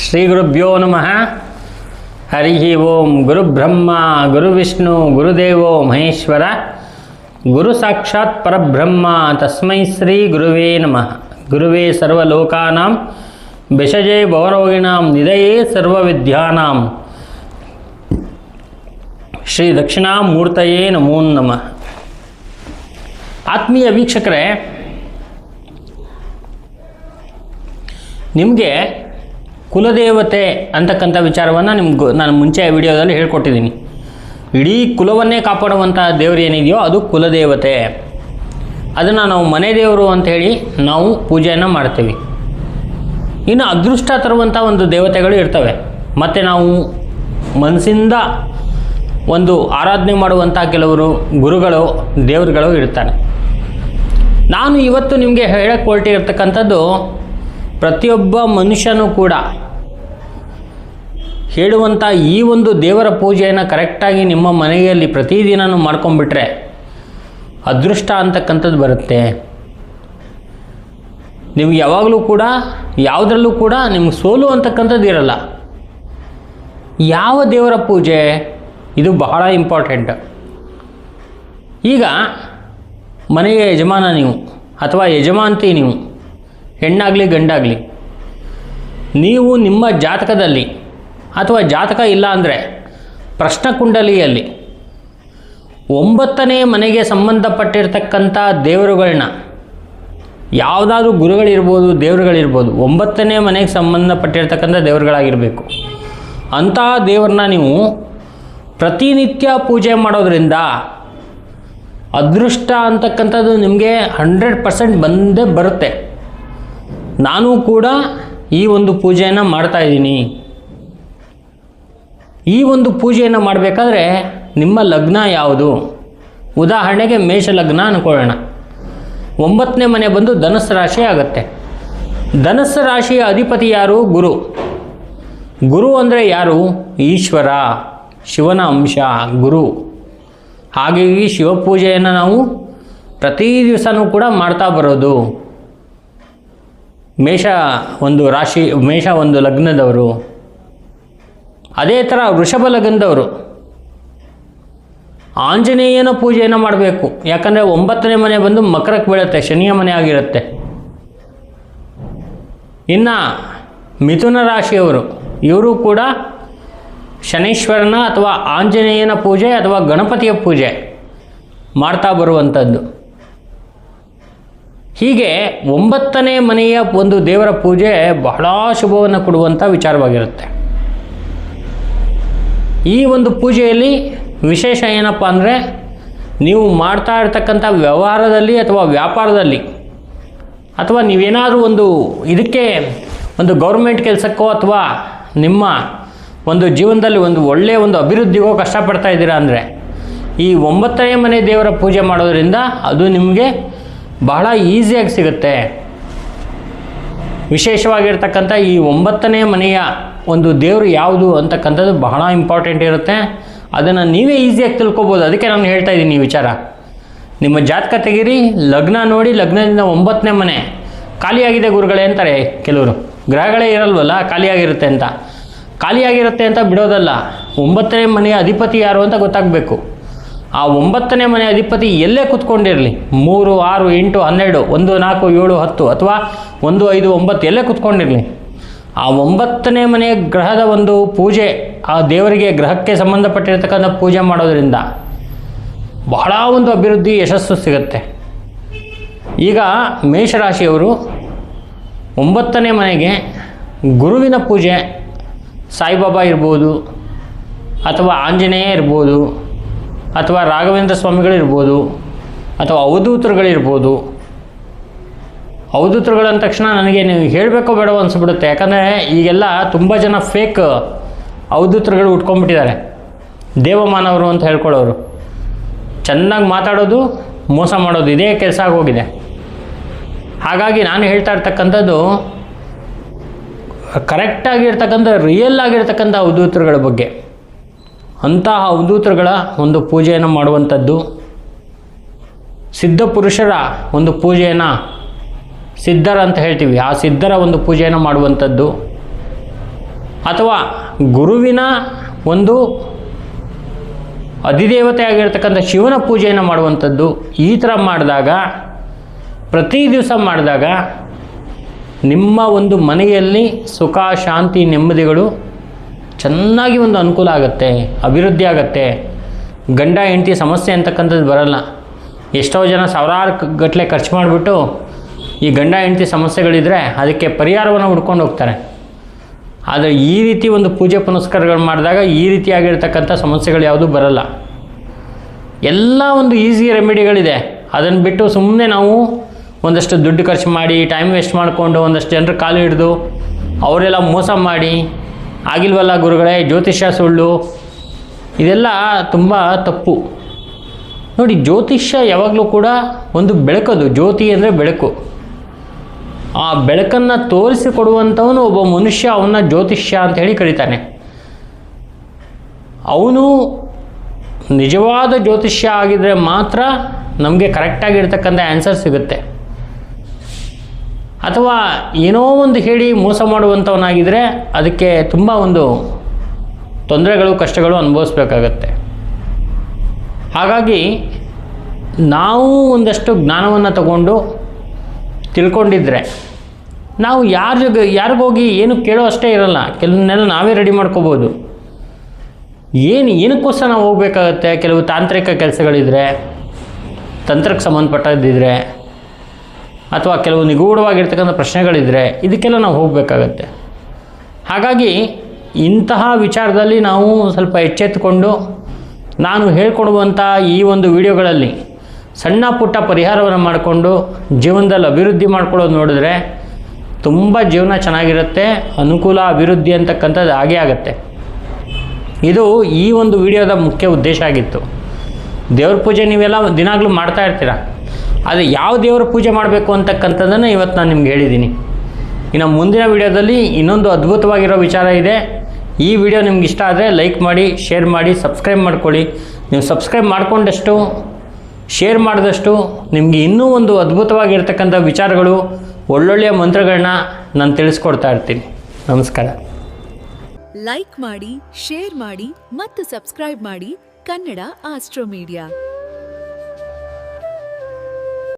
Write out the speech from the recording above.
ಶ್ರೀ ಗುರುಭ್ಯೋ ನಮಃ. ಹರಿ ಓಂ ಗುರುಬ್ರಹ್ಮ ಗುರುವಿಷ್ಣು ಗುರುದೇವೋ ಮಹೇಶ್ವರ, ಗುರು ಸಾಕ್ಷಾತ್ ಪರಬ್ರಹ್ಮ ತಸ್ಮೈ ಶ್ರೀ ಗುರುವೇ ನಮಃ. ಗುರುವೇ ಸರ್ವಲೋಕಾನಾಂ ಬಿಷಜೆ ಭವರೋಗಿಣಾಂ, ನಿಧಯೇ ಸರ್ವವಿದ್ಯಾನಾಂ. ಶ್ರೀ ದಕ್ಷಿಣಾಮೂರ್ತಯೇ ನಮೋ ನಮಃ. ಆತ್ಮೀಯ ವೀಕ್ಷಕರೇ, ನಿಮಗೆ ಕುಲದೇವತೆ ಅಂತಕ್ಕಂಥ ವಿಚಾರವನ್ನು ನಿಮ್ಗೆ ನಾನು ಮುಂಚೆ ವಿಡಿಯೋದಲ್ಲಿ ಹೇಳ್ಕೊಟ್ಟಿದ್ದೀನಿ. ಇಡೀ ಕುಲವನ್ನೇ ಕಾಪಾಡುವಂಥ ದೇವರು ಏನಿದೆಯೋ ಅದು ಕುಲದೇವತೆ. ಅದನ್ನು ನಾವು ಮನೆ ದೇವರು ಅಂಥೇಳಿ ನಾವು ಪೂಜೆಯನ್ನು ಮಾಡ್ತೀವಿ. ಇನ್ನು ಅದೃಷ್ಟ ತರುವಂಥ ಒಂದು ದೇವತೆಗಳು ಇರ್ತವೆ. ಮತ್ತು ನಾವು ಮನಸ್ಸಿಂದ ಒಂದು ಆರಾಧನೆ ಮಾಡುವಂಥ ಕೆಲವರು ಗುರುಗಳು, ದೇವರುಗಳು ಇರ್ತಾರೆ. ನಾನು ಇವತ್ತು ನಿಮಗೆ ಹೇಳಕ್ಕೆ ಹೊರಟಿರ್ತಕ್ಕಂಥದ್ದು ಪ್ರತಿಯೊಬ್ಬ ಮನುಷ್ಯನೂ ಕೂಡ ಹೇಳುವಂಥ ಈ ಒಂದು ದೇವರ ಪೂಜೆಯನ್ನು ಕರೆಕ್ಟಾಗಿ ನಿಮ್ಮ ಮನೆಯಲ್ಲಿ ಪ್ರತಿದಿನನೂ ಮಾಡ್ಕೊಂಡ್ಬಿಟ್ರೆ ಅದೃಷ್ಟ ಅಂತಕ್ಕಂಥದ್ದು ಬರುತ್ತೆ. ನೀವು ಯಾವಾಗಲೂ ಕೂಡ, ಯಾವುದರಲ್ಲೂ ಕೂಡ ನಿಮ್ಗೆ ಸೋಲು ಅಂತಕ್ಕಂಥದ್ದು ಇರಲ್ಲ. ಯಾವ ದೇವರ ಪೂಜೆ, ಇದು ಬಹಳ ಇಂಪಾರ್ಟೆಂಟ್ ಈಗ ಮನೆಯ ಯಜಮಾನ ನೀವು, ಅಥವಾ ಯಜಮಾಂತಿ ನೀವು ಹೆಣ್ಣಾಗಲಿ, ಗಂಡಾಗಲಿ. ನೀವು ನಿಮ್ಮ ಜಾತಕದಲ್ಲಿ ಅಥವಾ ಜಾತಕ ಇಲ್ಲ ಅಂದರೆ ಪ್ರಶ್ನಕುಂಡಲಿಯಲ್ಲಿ ಒಂಬತ್ತನೇ ಮನೆಗೆ ಸಂಬಂಧಪಟ್ಟಿರ್ತಕ್ಕಂಥ ದೇವರುಗಳನ್ನ ಯಾವುದಾದ್ರೂ ಗುರುಗಳಿರ್ಬೋದು, ದೇವರುಗಳಿರ್ಬೋದು, ಒಂಬತ್ತನೇ ಮನೆಗೆ ಸಂಬಂಧಪಟ್ಟಿರ್ತಕ್ಕಂಥ ದೇವರುಗಳಾಗಿರಬೇಕು. ಅಂತಹ ದೇವರನ್ನ ನೀವು ಪ್ರತಿನಿತ್ಯ ಪೂಜೆ ಮಾಡೋದ್ರಿಂದ ಅದೃಷ್ಟ ಅಂತಕ್ಕಂಥದ್ದು ನಿಮಗೆ ಹಂಡ್ರೆಡ್ ಪರ್ಸೆಂಟ್ ಬಂದೇ ಬರುತ್ತೆ. ನಾನು ಕೂಡ ಈ ಒಂದು ಪೂಜೆಯನ್ನು ಮಾಡ್ತಾ ಇದ್ದೀನಿ. ಈ ಒಂದು ಪೂಜೆಯನ್ನು ಮಾಡಬೇಕಾದ್ರೆ ನಿಮ್ಮ ಲಗ್ನ ಯಾವುದು? ಉದಾಹರಣೆಗೆ ಮೇಷ ಲಗ್ನ ಅಂದ್ಕೊಳ್ಳೋಣ ಒಂಬತ್ತನೇ ಮನೆ ಬಂದು ಧನಸ್ಸು ರಾಶಿ ಆಗುತ್ತೆ. ಧನಸ್ಸು ರಾಶಿಯ ಅಧಿಪತಿ ಯಾರು? ಗುರು. ಗುರು ಅಂದರೆ ಯಾರು? ಈಶ್ವರ, ಶಿವನ ಅಂಶ, ಗುರು. ಹಾಗಾಗಿ ಶಿವಪೂಜೆಯನ್ನು ನಾವು ಪ್ರತಿ ದಿವಸನೂ ಕೂಡ ಮಾಡ್ತಾ ಬರೋದು. ಮೇಷ ಒಂದು ರಾಶಿ, ಮೇಷ ಒಂದು ಲಗ್ನದವರು. ಅದೇ ಥರ ವೃಷಭ ಲಗ್ನದವರು. ಆಂಜನೇಯನ ಪೂಜೆಯನ್ನು ಮಾಡಬೇಕು. ಯಾಕಂದರೆ ಒಂಬತ್ತನೇ ಮನೆ ಬಂದು ಮಕರಕ್ಕೆ ಬೀಳುತ್ತೆ, ಶನಿಯ ಮನೆ ಆಗಿರುತ್ತೆ. ಇನ್ನು ಮಿಥುನ ರಾಶಿಯವರು, ಇವರು ಕೂಡ ಶನೀಶ್ವರನ ಅಥವಾ ಆಂಜನೇಯನ ಪೂಜೆ ಅಥವಾ ಗಣಪತಿಯ ಪೂಜೆ ಮಾಡ್ತಾ ಬರುವಂಥದ್ದು ಹೀಗೆ ಒಂಬತ್ತನೇ ಮನೆಯ ಒಂದು ದೇವರ ಪೂಜೆ ಬಹಳ ಶುಭವನ್ನು ಕೊಡುವಂಥ ವಿಚಾರವಾಗಿರುತ್ತೆ. ಈ ಒಂದು ಪೂಜೆಯಲ್ಲಿ ವಿಶೇಷ ಏನಪ್ಪ ಅಂದರೆ ನೀವು ಮಾಡ್ತಾ ಇರ್ತಕ್ಕಂಥ ವ್ಯವಹಾರದಲ್ಲಿ ಅಥವಾ ವ್ಯಾಪಾರದಲ್ಲಿ ಅಥವಾ ನೀವೇನಾದರೂ ಒಂದು ಇದಕ್ಕೆ ಒಂದು ಗೌರ್ಮೆಂಟ್ ಕೆಲಸಕ್ಕೋ ಅಥವಾ ನಿಮ್ಮ ಒಂದು ಜೀವನದಲ್ಲಿ ಒಂದು ಒಳ್ಳೆಯ ಒಂದು ಅಭಿವೃದ್ಧಿಗೋ ಕಷ್ಟಪಡ್ತಾ ಇದ್ದೀರಾ ಅಂದರೆ ಈ ಒಂಬತ್ತನೇ ಮನೆ ದೇವರ ಪೂಜೆ ಮಾಡೋದರಿಂದ ಅದು ನಿಮಗೆ ಬಹಳ ಈಸಿಯಾಗಿ ಸಿಗುತ್ತೆ. ವಿಶೇಷವಾಗಿರ್ತಕ್ಕಂಥ ಈ ಒಂಬತ್ತನೇ ಮನೆಯ ಒಂದು ದೇವರು ಯಾವುದು ಅಂತಕ್ಕಂಥದ್ದು ಬಹಳ ಇಂಪಾರ್ಟೆಂಟ್ ಇರುತ್ತೆ. ಅದನ್ನು ನೀವೇ ಈಸಿಯಾಗಿ ತಿಳ್ಕೊಬೋದು. ಅದಕ್ಕೆ ನಾನು ಹೇಳ್ತಾ ಇದ್ದೀನಿ ಈ ವಿಚಾರ. ನಿಮ್ಮ ಜಾತಕ ತೆಗೀರಿ, ಲಗ್ನ ನೋಡಿ ಲಗ್ನದಿಂದ ಒಂಬತ್ತನೇ ಮನೆ. ಖಾಲಿಯಾಗಿದೆ ಗುರುಗಳೇ ಅಂತಾರೆ ಕೆಲವರು. ಗ್ರಹಗಳೇ ಇರಲ್ವಲ್ಲ, ಖಾಲಿಯಾಗಿರುತ್ತೆ ಅಂತ. ಖಾಲಿಯಾಗಿರುತ್ತೆ ಅಂತ ಬಿಡೋದಲ್ಲ. ಒಂಬತ್ತನೇ ಮನೆಯ ಅಧಿಪತಿ ಯಾರು ಅಂತ ಗೊತ್ತಾಗಬೇಕು. ಆ ಒಂಬತ್ತನೇ ಮನೆ ಅಧಿಪತಿ ಎಲ್ಲೇ ಕುತ್ಕೊಂಡಿರಲಿ? ಮೂರು, ಆರು, ಎಂಟು, ಹನ್ನೆರಡು, ಒಂದು, ನಾಲ್ಕು, ಏಳು, ಹತ್ತು ಅಥವಾ ಒಂದು, ಐದು, ಒಂಬತ್ತು ಎಲ್ಲೇ ಕುತ್ಕೊಂಡಿರಲಿ? ಆ ಒಂಬತ್ತನೇ ಮನೆಯ ಗ್ರಹದ ಒಂದು ಪೂಜೆ, ಆ ದೇವರಿಗೆ ಗ್ರಹಕ್ಕೆ ಸಂಬಂಧಪಟ್ಟಿರತಕ್ಕಂಥ ಪೂಜೆ ಮಾಡೋದರಿಂದ ಬಹಳ ಒಂದು ಅಭಿವೃದ್ಧಿ, ಯಶಸ್ಸು ಸಿಗುತ್ತೆ. ಈಗ ಮೇಷರಾಶಿಯವರು ಒಂಬತ್ತನೇ ಮನೆಗೆ ಗುರುವಿನ ಪೂಜೆ, ಸಾಯಿಬಾಬಾ ಇರ್ಬೋದು ಅಥವಾ ಆಂಜನೇಯ ಇರ್ಬೋದು ಅಥವಾ ರಾಘವೇಂದ್ರ ಸ್ವಾಮಿಗಳಿರ್ಬೋದು ಅಥವಾ ಅವಧೂತರುಗಳಿರ್ಬೋದು ಅವಧೂತರುಗಳು ಅಂದ ತಕ್ಷಣ ನನಗೆ ನೀವು ಹೇಳಬೇಕೋ ಬೇಡ ಅನಿಸ್ಬಿಡುತ್ತೆ. ಯಾಕಂದರೆ ಈಗೆಲ್ಲ ತುಂಬ ಜನ ಫೇಕ್ ಅವಧೂತರುಗಳು ಉಟ್ಕೊಂಡ್ಬಿಟ್ಟಿದ್ದಾರೆ. ದೇವಮಾನವರು ಅಂತ ಹೇಳ್ಕೊಳ್ಳೋರು. ಚೆನ್ನಾಗಿ ಮಾತಾಡೋದು, ಮೋಸ ಮಾಡೋದು, ಇದೇ ಕೆಲಸ ಆಗೋಗಿದೆ. ಹಾಗಾಗಿ ನಾನು ಹೇಳ್ತಾ ಇರ್ತಕ್ಕಂಥದ್ದು ಕರೆಕ್ಟಾಗಿರ್ತಕ್ಕಂಥ ರಿಯಲ್ ಆಗಿರ್ತಕ್ಕಂಥ ಅವಧೂತರುಗಳ ಬಗ್ಗೆ. ಅಂತಹ ಅವಧೂತರುಗಳ ಒಂದು ಪೂಜೆಯನ್ನು ಮಾಡುವಂಥದ್ದು. ಸಿದ್ಧ ಪುರುಷರ ಒಂದು ಪೂಜೆಯನ್ನು ಸಿದ್ಧರ ಅಂತ ಹೇಳ್ತೀವಿ. ಆ ಸಿದ್ಧರ ಒಂದು ಪೂಜೆಯನ್ನು ಮಾಡುವಂಥದ್ದು. ಅಥವಾ ಗುರುವಿನ ಒಂದು ಅಧಿದೇವತೆ ಆಗಿರ್ತಕ್ಕಂಥ ಶಿವನ ಪೂಜೆಯನ್ನು ಮಾಡುವಂಥದ್ದು. ಈ ಥರ ಮಾಡಿದಾಗ, ಪ್ರತಿ ದಿವಸ ಮಾಡಿದಾಗ ನಿಮ್ಮ ಒಂದು ಮನೆಯಲ್ಲಿ ಸುಖ, ಶಾಂತಿ, ನೆಮ್ಮದಿಗಳು ಚೆನ್ನಾಗಿ ಒಂದು ಅನುಕೂಲ ಆಗುತ್ತೆ, ಅಭಿವೃದ್ಧಿ ಆಗುತ್ತೆ. ಗಂಡ, ಹೆಂಡತಿ ಸಮಸ್ಯೆ ಅಂತಕ್ಕಂಥದ್ದು ಬರಲ್ಲ. ಎಷ್ಟೋ ಜನ ಸಾವಿರಾರು ಗಟ್ಟಲೆ ಖರ್ಚು ಮಾಡಿಬಿಟ್ಟು ಈ ಗಂಡ, ಹೆಂಡತಿ ಸಮಸ್ಯೆಗಳಿದ್ದರೆ ಅದಕ್ಕೆ ಪರಿಹಾರವನ್ನು ಹುಡ್ಕೊಂಡು ಹೋಗ್ತಾರೆ. ಆದರೆ ಈ ರೀತಿ ಒಂದು ಪೂಜೆ ಪುನಸ್ಕಾರಗಳು ಮಾಡಿದಾಗ ಈ ರೀತಿಯಾಗಿರ್ತಕ್ಕಂಥ ಸಮಸ್ಯೆಗಳು ಯಾವುದೂ ಬರಲ್ಲ. ಎಲ್ಲ ಒಂದು ಈಸಿ ರೆಮಿಡಿಗಳಿದೆ. ಅದನ್ನು ಬಿಟ್ಟು ಸುಮ್ಮನೆ ನಾವು ಒಂದಷ್ಟು ದುಡ್ಡು ಖರ್ಚು ಮಾಡಿ ಟೈಮ್ ವೇಸ್ಟ್ ಮಾಡಿಕೊಂಡು ಒಂದಷ್ಟು ಜನರು ಕಾಲು ಹಿಡಿದು ಅವರೆಲ್ಲ ಮೋಸ ಮಾಡಿ ಆಗಿಲ್ವಲ್ಲ ಗುರುಗಳೇ, ಜ್ಯೋತಿಷ್ಯ ಸುಳ್ಳು, ಇದೆಲ್ಲ ತುಂಬ ತಪ್ಪು. ನೋಡಿ, ಜ್ಯೋತಿಷ್ಯ ಯಾವಾಗಲೂ ಕೂಡ ಒಂದು ಬೆಳಕದು, ಜ್ಯೋತಿ ಅಂದರೆ ಬೆಳಕು. ಆ ಬೆಳಕನ್ನು ತೋರಿಸಿಕೊಡುವಂಥವನು ಒಬ್ಬ ಮನುಷ್ಯ, ಅವನ್ನ ಜ್ಯೋತಿಷ್ಯ ಅಂತ ಹೇಳಿ ಕರೀತಾನೆ. ಅವನು ನಿಜವಾದ ಜ್ಯೋತಿಷ್ಯ ಆಗಿದ್ರೆ ಮಾತ್ರ ನಮಗೆ ಕರೆಕ್ಟಾಗಿರ್ತಕ್ಕಂಥ ಆನ್ಸರ್ ಸಿಗುತ್ತೆ. ಅಥವಾ ಏನೋ ಒಂದು ಹೇಳಿ ಮೋಸ ಮಾಡುವಂಥವನಾಗಿದ್ದರೆ ಅದಕ್ಕೆ ತುಂಬ ಒಂದು ತೊಂದರೆಗಳು, ಕಷ್ಟಗಳು ಅನುಭವಿಸ್ಬೇಕಾಗತ್ತೆ. ಹಾಗಾಗಿ ನಾವು ಒಂದಷ್ಟು ಜ್ಞಾನವನ್ನು ತಗೊಂಡು ತಿಳ್ಕೊಂಡಿದ್ರೆ ನಾವು ಯಾರ ಜೊತೆ, ಯಾರಿಗೋಗಿ ಏನು ಕೇಳೋ ಅಷ್ಟೇ ಇರಲ್ಲ. ಕೆಲವನ್ನೆಲ್ಲ ನಾವೇ ರೆಡಿ ಮಾಡ್ಕೋಬೋದು. ಏನು, ಏನಕ್ಕೋಸ್ಕರ ನಾವು ಹೋಗ್ಬೇಕಾಗತ್ತೆ? ಕೆಲವು ತಾಂತ್ರಿಕ ಕೆಲಸಗಳಿದ್ರೆ, ತಂತ್ರಕ್ಕೆ ಸಂಬಂಧಪಟ್ಟದ್ದಿದ್ರೆ ಅಥವಾ ಕೆಲವು ನಿಗೂಢವಾಗಿರ್ತಕ್ಕಂಥ ಪ್ರಶ್ನೆಗಳಿದ್ದರೆ ಇದಕ್ಕೆಲ್ಲ ನಾವು ಹೋಗಬೇಕಾಗತ್ತೆ. ಹಾಗಾಗಿ ಇಂತಹ ವಿಚಾರದಲ್ಲಿ ನಾವು ಸ್ವಲ್ಪ ಎಚ್ಚೆತ್ತುಕೊಂಡು ನಾನು ಹೇಳ್ಕೊಡುವಂಥ ಈ ಒಂದು ವಿಡಿಯೋಗಳಲ್ಲಿ ಸಣ್ಣ ಪುಟ್ಟ ಪರಿಹಾರವನ್ನು ಮಾಡಿಕೊಂಡು ಜೀವನದಲ್ಲಿ ಅಭಿವೃದ್ಧಿ ಮಾಡ್ಕೊಳ್ಳೋದು ನೋಡಿದ್ರೆ ತುಂಬ ಜೀವನ ಚೆನ್ನಾಗಿರುತ್ತೆ, ಅನುಕೂಲ, ಅಭಿವೃದ್ಧಿ ಅಂತಕ್ಕಂಥದ್ದು ಹಾಗೇ ಆಗುತ್ತೆ. ಇದು ಈ ಒಂದು ವಿಡಿಯೋದ ಮುಖ್ಯ ಉದ್ದೇಶ ಆಗಿತ್ತು. ದೇವ್ರ ಪೂಜೆ ನೀವೆಲ್ಲ ದಿನಾಗಲೂ ಮಾಡ್ತಾ ಇರ್ತೀರ? ಆದರೆ ಯಾವ ದೇವರ ಪೂಜೆ ಮಾಡಬೇಕು ಅಂತಕ್ಕಂಥದ್ದನ್ನು ಇವತ್ತು ನಾನು ನಿಮ್ಗೆ ಹೇಳಿದ್ದೀನಿ. ಇನ್ನು ಮುಂದಿನ ವಿಡಿಯೋದಲ್ಲಿ ಇನ್ನೊಂದು ಅದ್ಭುತವಾಗಿರೋ ವಿಚಾರ ಇದೆ. ಈ ವಿಡಿಯೋ ನಿಮ್ಗೆ ಇಷ್ಟ ಆದರೆ ಲೈಕ್ ಮಾಡಿ, ಶೇರ್ ಮಾಡಿ, ಸಬ್ಸ್ಕ್ರೈಬ್ ಮಾಡ್ಕೊಳ್ಳಿ. ನೀವು ಸಬ್ಸ್ಕ್ರೈಬ್ ಮಾಡಿಕೊಂಡಷ್ಟು, ಶೇರ್ ಮಾಡಿದಷ್ಟು ನಿಮಗೆ ಇನ್ನೂ ಒಂದು ಅದ್ಭುತವಾಗಿರ್ತಕ್ಕಂಥ ವಿಚಾರಗಳು, ಒಳ್ಳೊಳ್ಳೆಯ ಮಂತ್ರಗಳನ್ನ ನಾನು ತಿಳಿಸ್ಕೊಡ್ತಾ ಇರ್ತೀನಿ. ನಮಸ್ಕಾರ. ಲೈಕ್ ಮಾಡಿ, ಶೇರ್ ಮಾಡಿ ಮತ್ತು ಸಬ್ಸ್ಕ್ರೈಬ್ ಮಾಡಿ ಕನ್ನಡ ಆಸ್ಟ್ರೋ ಮೀಡಿಯಾ.